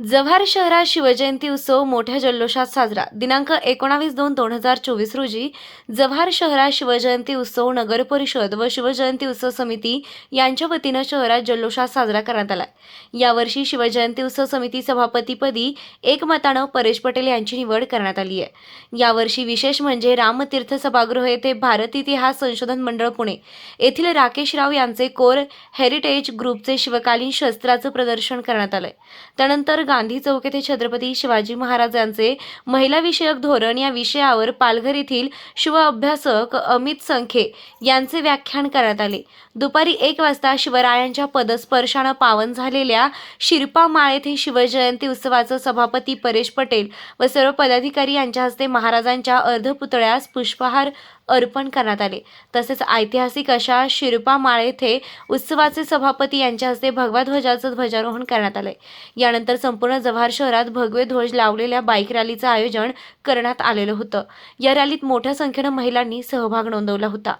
जव्हार शहरात शिवजयंती उत्सव मोठ्या जल्लोषात साजरा. दिनांक एकोणावीस दोन दोन हजार चोवीस रोजी जव्हार शहरात शिवजयंती उत्सव नगर परिषद व शिवजयंती उत्सव समिती यांच्या वतीनं शहरात जल्लोषात साजरा करण्यात आला. यावर्षी शिवजयंती उत्सव समिती सभापतीपदी एकमतानं परेश पटेल यांची निवड करण्यात आली आहे. यावर्षी विशेष म्हणजे रामतीर्थ सभागृह येथे भारत इतिहास संशोधन मंडळ पुणे येथील राकेश राव यांचे कोर हेरिटेज ग्रुपचे शिवकालीन शस्त्राचं प्रदर्शन करण्यात आलंय. त्यानंतर गांधी चौक येथे छत्रपती शिवाजी महाराजांचे महिला विषयक धोरण या विषयावर पालघर येथील शिव अभ्यासक अमित संखे यांचे व्याख्यान करण्यात आले. दुपारी एक वाजता शिवरायांच्या पदस्पर्शानं पावन झालेल्या शिरपामाळ येथे शिवजयंती उत्सवाचं सभापती परेश पटेल व सर्व पदाधिकारी यांच्या हस्ते महाराजांच्या अर्धपुतळ्यास पुष्पहार अर्पण करण्यात आले. तसेच ऐतिहासिक अशा शिरपामाळ येथे उत्सवाचे सभापती यांच्या हस्ते भगवा ध्वजाचं ध्वजारोहण करण्यात आले यानंतर संपूर्ण जव्हार शहरात भगवे ध्वज लावलेल्या बाईक रॅलीचं आयोजन करण्यात आलेलं होतं. या रॅलीत मोठ्या संख्येनं महिलांनी सहभाग नोंदवला होता.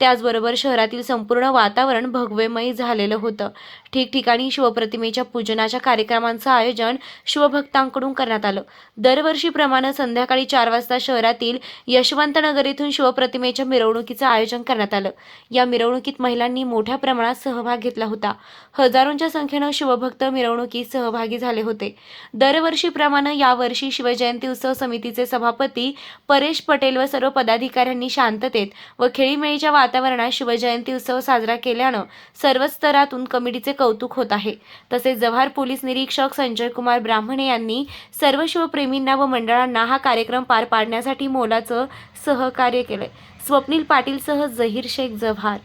त्याचबरोबर शहरातील संपूर्ण वातावरण भगवेमयी झालेलं होतं. ठिकठिकाणी शिवप्रतिमेच्या पूजनाच्या कार्यक्रमांचं आयोजन शिवभक्तांकडून करण्यात आलं. दरवर्षीप्रमाणे संध्याकाळी चार वाजता शहरातील यशवंतनगर येथून प्रतिमेच्या मिरवणुकीचं आयोजन करण्यात आलं. या मिरवणुकीत महिलांनी मोठ्या प्रमाणात सहभाग घेतला होता. हजारोंच्या संख्येनं शिवभक्त मिरवणुकीत सहभागी झाले होते. दरवर्षीप्रमाणे यावर्षी शिवजयंती उत्सव समितीचे सभापती परेश पटेल व सर्व पदाधिकाऱ्यांनी शांततेत व खेळीमेळीच्या वातावरणात शिवजयंती उत्सव साजरा केल्यानं सर्वच स्तरातून कमिटीचे कौतुक होत आहे. तसेच जव्हार पोलीस निरीक्षक संजय कुमार ब्राह्मणे यांनी सर्व शिवप्रेमींना व मंडळांना हा कार्यक्रम पार पाडण्यासाठी मोलाचं सहकार्य केलंय. स्वप्नील पाटीलसह जहीर शेख जव्हार